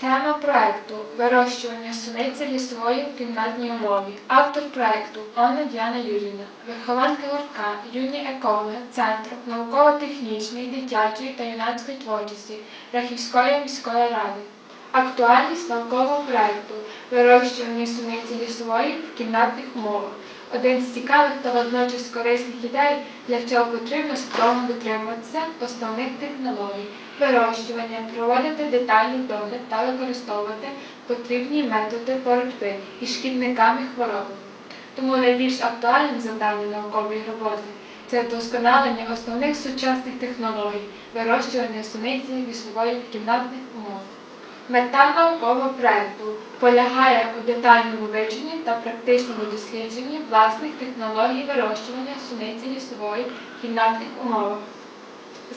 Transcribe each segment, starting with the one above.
Тема проекту вирощування суниці лісової в кімнатній умові. Автор проекту Анна Діана Юрівна, вихованка гуртка, юні екологи, Центру науково-технічної, дитячої та юнацької творчості Рахівської міської ради. Актуальність наукового проекту вирощування суниці лісової в кімнатних умовах. Один з цікавих та водночас корисних ідей, для цього потрібно строго дотримуватися основних технологій вирощування, проводити детальний догляд та використовувати потрібні методи боротьби із шкідниками хвороби. Тому найбільш актуальним завданням наукової роботи це вдосконалення основних сучасних технологій вирощування суниці лісової в кімнатних умовах. Мета наукового проекту полягає у детальному вивченні та практичному дослідженні власних технологій вирощування суниці лісової в кімнатних умовах.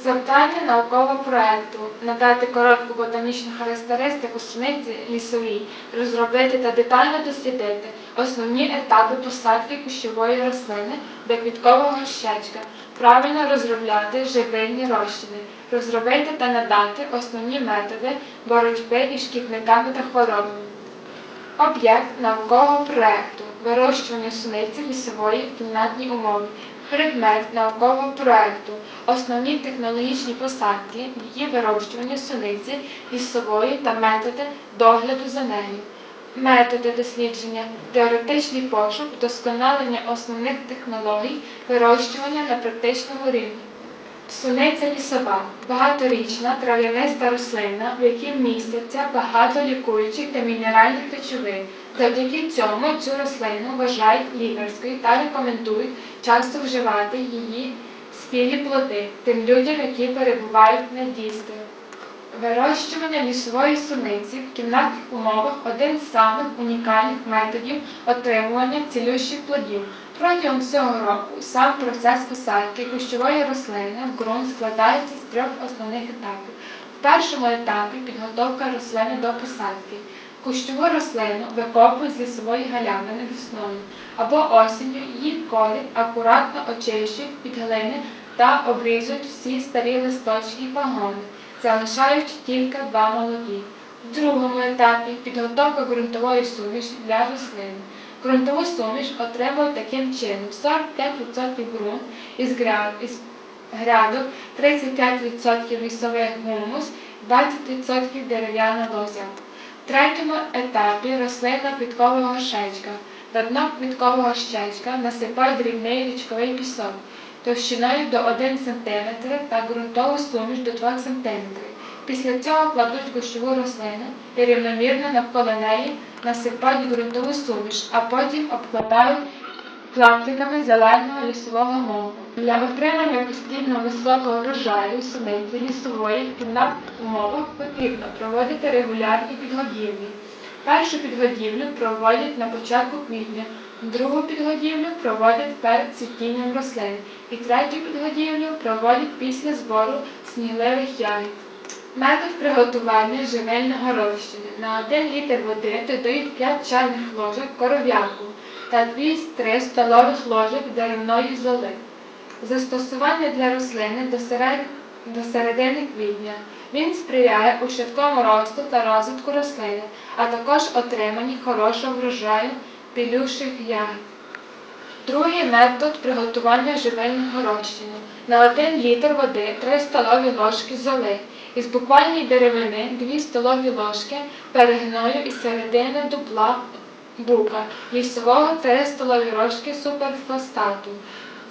Завдання наукового проєкту надати коротку ботанічну характеристику суниці лісовій, розробити та детально дослідити основні етапи посадки кущової рослини до квіткового горщечка, правильно розробляти живильні розчини, розробити та надати основні методи боротьби із шкідниками та хворобами. Об'єкт наукового проекту вирощування суниці лісової в кімнатній умові. Предмет наукового проекту основні технологічні посадки, її вирощування суниці лісової та методи догляду за нею. Методи дослідження, теоретичний пошук, вдосконалення основних технологій вирощування на практичному рівні. Суниця лісова багаторічна трав'яниста рослина, в якій містяться багато лікуючих та мінеральних речовин. Завдяки цьому цю рослину вважають лікарською та рекомендують часто вживати її спілі плоди тим людям, які перебувають на дійстві. Вирощування лісової суниці в кімнатних умовах один з самих унікальних методів отримування цілющих плодів. Протягом всього року сам процес посадки кущової рослини в ґрунт складається з трьох основних етапів. В першому етапі підготовка рослини до посадки. Кущову рослину викопують з лісової галявини весною або осінню, її корінь акуратно очищують від глини та обрізують всі старі листочки і пагони, залишаючи тільки два молоді. В другому етапі підготовка ґрунтової суміші для рослин. Ґрунтову суміш отримують таким чином 45% ґрунт із гряд, із грядок, 35% лісових гумус, 20% дерев'яна лозя. В третьому етапі рослина квіткового горшечка. До дна квіткового горшечка насипають дрібний річковий пісок товщиною до 1 см та ґрунтову суміш до 2 см. Після цього кладуть кущову рослину і рівномірно навколо неї насипають ґрунтову суміш, а потім обкладають клаптиками зеленого лісового моху. Для отримання постійно високого врожаю суниці лісової в кімнатних умовах потрібно проводити регулярні підгодівлі. Першу підгодівлю проводять на початку квітня, другу підгодівлю проводять перед цвітінням рослин і третю підгодівлю проводять після збору снігливих ягід. Метод приготування живильного розчину. На 1 літр води додають 5 чайних ложок коров'яку та 2-3 столових ложок деревної золи. Застосування для рослини до, серед... до середини квітня. Він сприяє у швидкому росту та розвитку рослини, а також отриманні хорошого врожаю пілюших ягід. Другий метод приготування живильного розчину. На 1 літр води 3 столові ложки золи. Із буквальної деревини 2 столові ложки перегною із середини дупла бука, лісового 3 столові ложки суперфосфату.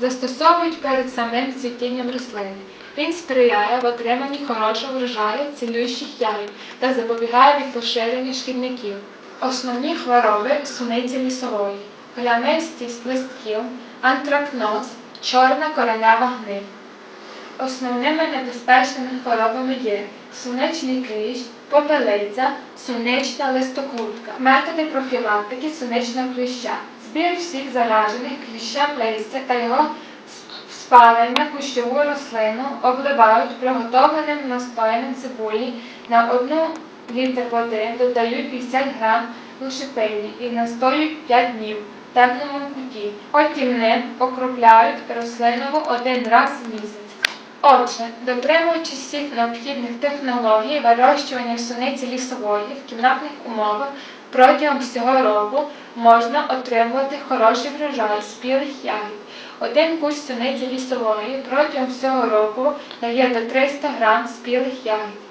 Застосовують перед самим цвітінням рослини. Він сприяє в отриманні хорошого врожаю цілющих ягід та запобігає від поширення шкідників. Основні хвороби суниці лісової, плямистість листків, антракноз, чорна коренева гниль. Основними небезпечними хворобами є суничний кліщ, попелиця, сунична листокрутка. Методи профілактики суничного кліща. Збір всіх заражених кліщем листя та його спалення кущову рослину обливають приготовленим настояним цибулі на одну літр води додають 50 грам лушепині і настоюють 5 днів в темному куті. Потім ним окропляють рослинову один раз в місяць. Отже, дотримуючись всіх необхідних технологій вирощування суниці лісової в кімнатних умовах протягом всього року можна отримувати хороший врожай спілих ягід. Один кущ суниці лісової протягом всього року дає до 300 грам спілих ягід.